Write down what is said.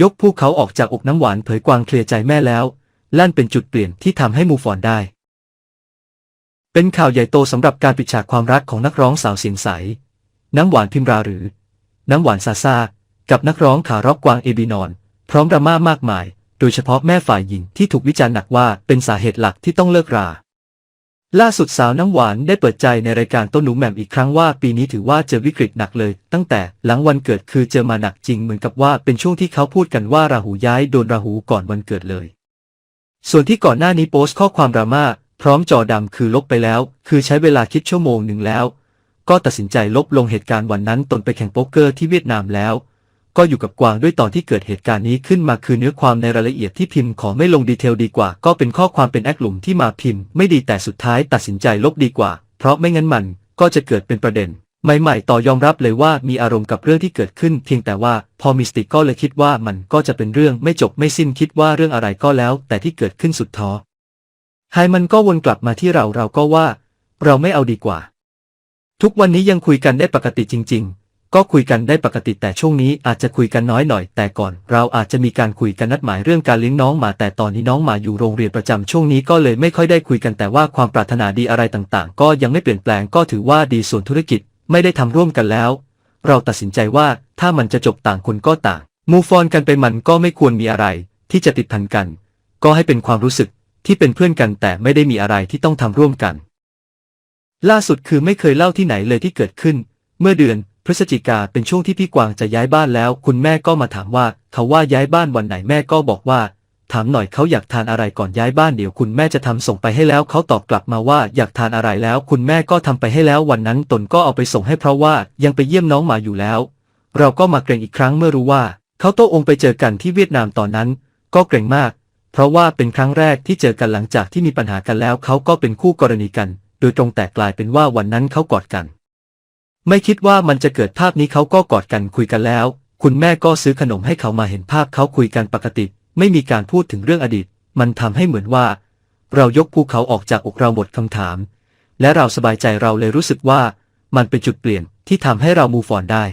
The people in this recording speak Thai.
ยกภูเขาออกจากอกน้ำหวานเผยกวางเคลียร์ใจแม่แล้ว ลั่นเป็นจุดเปลี่ยนที่ทำให้มูฟออนได้ เป็นข่าวใหญ่โตสำหรับการปิดฉากความรักของนักร้องสาวเสียงใส น้ำหวานพิมราหรือ น้ำหวานซาซากับนักร้องขาร็อกกวางเอบีนอน พร้อมดราม่ามากมาย โดยเฉพาะแม่ฝ่ายหญิงที่ถูกวิจารณ์หนักว่าเป็นสาเหตุหลักที่ต้องเลิกรา ล่าสุดสาวน้ำหวานได้เปิดใจในรายการต้นหนูแหม่มอีกครั้งว่าปีนี้ถือว่าเจอวิกฤตหนักเลย ตั้งแต่หลังวันเกิดคือเจอมาหนักจริงเหมือนกับว่าเป็นช่วงที่เขาพูดกันว่าราหูย้ายโดนราหูก่อนวันเกิดเลย ส่วนที่ก่อนหน้านี้โพสต์ข้อความดราม่าพร้อมจอดำคือลบไปแล้ว คือใช้เวลาคิดชั่วโมงหนึ่งแล้ว ก็ตัดสินใจลบลงเหตุการณ์วันนั้นตนไปแข่งโป๊กเกอร์ที่เวียดนามแล้ว ก็อยู่กับกวางด้วยตอนที่เกิดเหตุการณ์นี้ขึ้นมาคือเนื้อความในรายละเอียดที่พิมพ์ขอไม่ลงดีเทลดีกว่า ก็เป็นข้อความเป็นแอคหลุมที่มาพิมพ์ ไม่ดีแต่สุดท้ายตัดสินใจลบดีกว่า เพราะไม่งั้นมันก็จะเกิดเป็นประเด็น ใหม่ๆ ต่อยอมรับเลยว่ามีอารมณ์กับเรื่องที่เกิดขึ้น เพียงแต่ว่าพอมีสติก็เลยคิดว่ามันก็จะเป็นเรื่องไม่จบไม่สิ้นคิดว่าเรื่องอะไรก็แล้ว แต่ที่เกิดขึ้นสุดท้อไฮมันก็วนกลับมาที่เราเราก็ว่า เราไม่เอาดีกว่า ทุกวันนี้ยังคุยกันได้ปกติจริง ๆ ก็คุยกันได้ปกติแต่ช่วงนี้อาจจะคุยกันน้อยหน่อย แต่ก่อน เราอาจจะมีการคุยกันนัดหมายเรื่องการเลี้ยงน้องมาแต่ตอนนี้น้องมาอยู่โรงเรียนประจำช่วงนี้ก็เลยไม่ค่อยได้คุยกันแต่ว่าความปรารถนาดีอะไรต่างๆ ก็ยังไม่เปลี่ยนแปลงก็ถือว่าดีส่วนธุรกิจไม่ได้ทำร่วมกันแล้ว เราตัดสินใจว่าถ้ามันจะจบต่างคนก็ต่าง มูฟอนกันไปมันก็ไม่ควรมีอะไร ที่จะติดพันกัน ก็ให้เป็นความรู้สึกที่เป็นเพื่อนกันแต่ไม่ได้มีอะไรที่ต้องทำร่วมกัน ล่าสุดคือไม่เคยเล่าที่ไหนเลยที่เกิดขึ้น เมื่อเดือน พฤศจิกาเป็นช่วงที่พี่กวางจะย้ายบ้านแล้ว คุณแม่ก็มาถามว่าเขาว่าย้ายบ้านวันไหนแม่ก็บอกว่า ถามหน่อยเขาอยากทานอะไรก่อนย้ายบ้านเดี๋ยวคุณแม่จะทำส่งไปให้แล้วเขาตอบกลับมาว่าอยากทานอะไรแล้ว คุณแม่ก็ทำไปให้แล้ววันนั้นตนก็เอาไปส่งให้เพราะว่ายังไปเยี่ยมน้องหมาอยู่แล้ว เราก็มาเกรงอีกครั้งเมื่อรู้ว่า เขาโตองค์ไปเจอกันที่เวียดนามตอนนั้น ก็เกรงมาก เพราะว่าเป็นครั้งแรกที่เจอกันหลังจากที่มีปัญหากันแล้วเขาก็เป็นคู่กรณีกัน โดยตรงแต่กลายเป็นว่าวันนั้นเขากอดกัน ไม่คิดว่ามันจะเกิดภาพนี้เขาก็กอดกันคุยกันแล้ว คุณแม่ก็ซื้อขนมให้เขามาเห็นภาพเขาคุยกันปกติ ไม่มีการพูดถึงเรื่องอดีต มันทำให้เหมือนว่า เรายกภูเขาออกจากอกเราหมดคำถาม และเราสบายใจเราเลยรู้สึกว่า มันเป็นจุดเปลี่ยนที่ทำให้เรามูฟออนได้